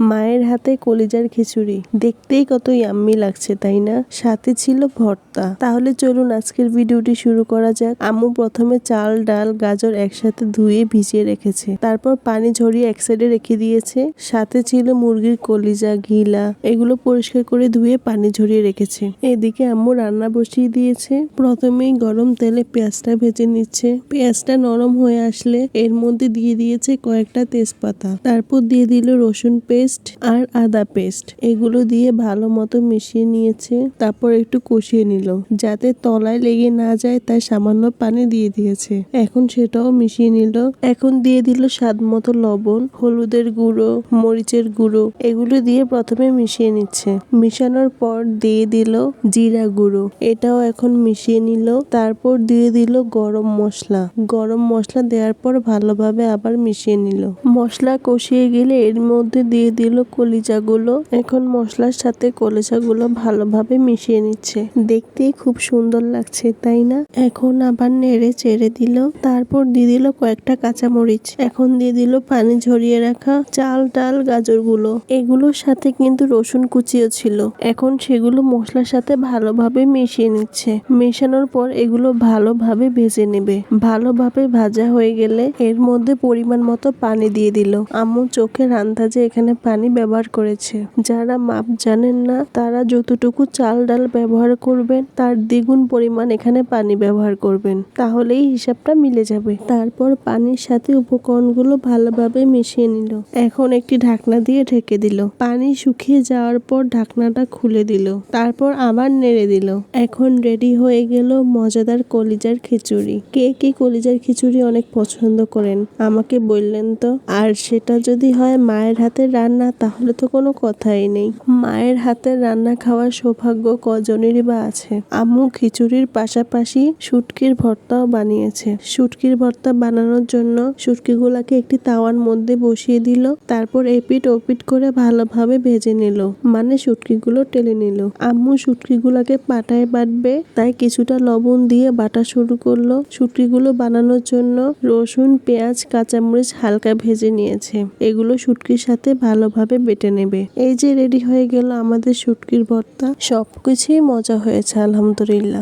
মায়ের হাতে কলিজার খিচুড়ি। দেখতেই কত ইয়াম্মি লাগছে, তাই না? সাথে ছিল ভর্তা। তাহলে চলুন আজকের ভিডিওটি শুরু করা যাক। আম্মু প্রথমে চাল, ডাল, গাজর একসাথে ধুয়ে ভিজিয়ে রেখেছে। তারপর পানি ঝরিয়ে এক সাইডে রেখে দিয়েছে। সাথে ছিল মুরগির কলিজা, ঘিলা। এগুলো পরিষ্কার করে ধুয়ে পানি ঝরিয়ে রেখেছে। এদিকে আম্মু রান্না বসিয়ে দিয়েছে। প্রথমেই গরম তেলে পেঁয়াজটা ভেজে নিচ্ছে। পেঁয়াজটা নরম হয়ে আসলে এর মধ্যে দিয়ে দিয়েছে কয়েকটা তেজপাতা। তারপর দিয়ে দিল রসুন পেস্ট আর আদা পেস্ট। এগুলো দিয়ে ভালো মতো মিশিয়ে নিয়েছে, তারপর একটু কষিয়ে নিল। যাতে তলায় লেগে না যায়, তাই সামান্য পানি দিয়ে দিয়েছে। এখন সেটাও মিশিয়ে নিল। এখন দিয়ে দিল স্বাদ মতো লবণ, হলুদের গুঁড়ো, মরিচের গুঁড়ো। এগুলো দিয়ে প্রথমে মিশিয়ে নিচ্ছে। মিশানোর পর দিয়ে দিল জিরা গুঁড়ো। এটাও এখন মিশিয়ে নিল। তারপর দিয়ে দিল গরম মশলা। গরম মশলা দেওয়ার পর ভালোভাবে আবার মিশিয়ে নিল। মশলা কষিয়ে গেলে এর মধ্যে দিয়ে দিল কলিজাগুলো। এখন মশলার সাথে কলিজাগুলো ভালোভাবে মিশিয়ে নিচ্ছে। দেখতেই খুব সুন্দর লাগছে, তাই না? এখন আবার নেড়ে চেড়ে দিল। তারপর দিয়ে দিল কয়েকটা কাঁচামরিচ। এখন দিয়ে দিল পানি ঝরিয়ে রাখা চাল, ডাল, গাজরগুলো। এগুলোর সাথে কিন্তু রসুন কুচিও ছিল। এখন সেগুলো মশলার সাথে ভালোভাবে মিশিয়ে নিচ্ছে। মেশানোর পর এগুলো ভালোভাবে ভেজে নেবে। ভালোভাবে ভাজা হয়ে গেলে এর মধ্যে পরিমাণ মতো পানি দিয়ে দিল। আম্মু চোখের আন্দাজে এখানে পানি ব্যবহার করেছে। যারা মাপ জানেন না, তারা যতটুকু চাল ডাল ব্যবহার করবেন, তার দ্বিগুণ পরিমাণ এখানে পানি ব্যবহার করবেন। তাহলেই হিসাবটা মিলে যাবে। তারপর পানির সাথে উপকরণগুলো ভালোভাবে মিশিয়ে নিল। এখন একটি ঢাকনা দিয়ে ঢেকে দিল। পানি শুকিয়ে যাওয়ার পর ঢাকনাটা খুলে দিল। তারপর আবার নেড়ে দিল। এখন রেডি হয়ে গেল মজাদার কলিজার খিচুড়ি। কে কে কলিজার খিচুড়ি অনেক পছন্দ করেন? আমাকে বললেন তো। আর সেটা যদি হয় মায়ের হাতে রান্না তাহলে তো কোনো কথাই নেই। মায়ের হাতের রান্না খাওয়ার সৌভাগ্য কজনেরই বা আছে। আম্মু খিচুড়ির পাশাপাশি শুটকির ভর্তাও বানিয়েছে। শুটকির ভর্তা বানানোর জন্য শুটকিগুলাকে একটি তাওয়ার মধ্যে বসিয়ে দিল, তারপর এপিট ওপিট করে ভালোভাবে ভেজে নিল মানে শুটকিগুলো টেলে নিল। আম্মু শুটকিগুলাকে পাটায় বাটবে, তাই কিছুটা লবণ দিয়ে বাটা শুরু করল। শুটকিগুলো বানানোর জন্য রসুন, পেঁয়াজ, কাঁচামরিচ হালকা ভেজে নিয়েছে। এগুলো শুটকির সাথে ভালোভাবে বেটে নেবে। এই যে রেডি হয়ে গেল আমাদের শুটকির ভর্তা, সবকিছুই মজা হয়েছে, আলহামদুলিল্লাহ।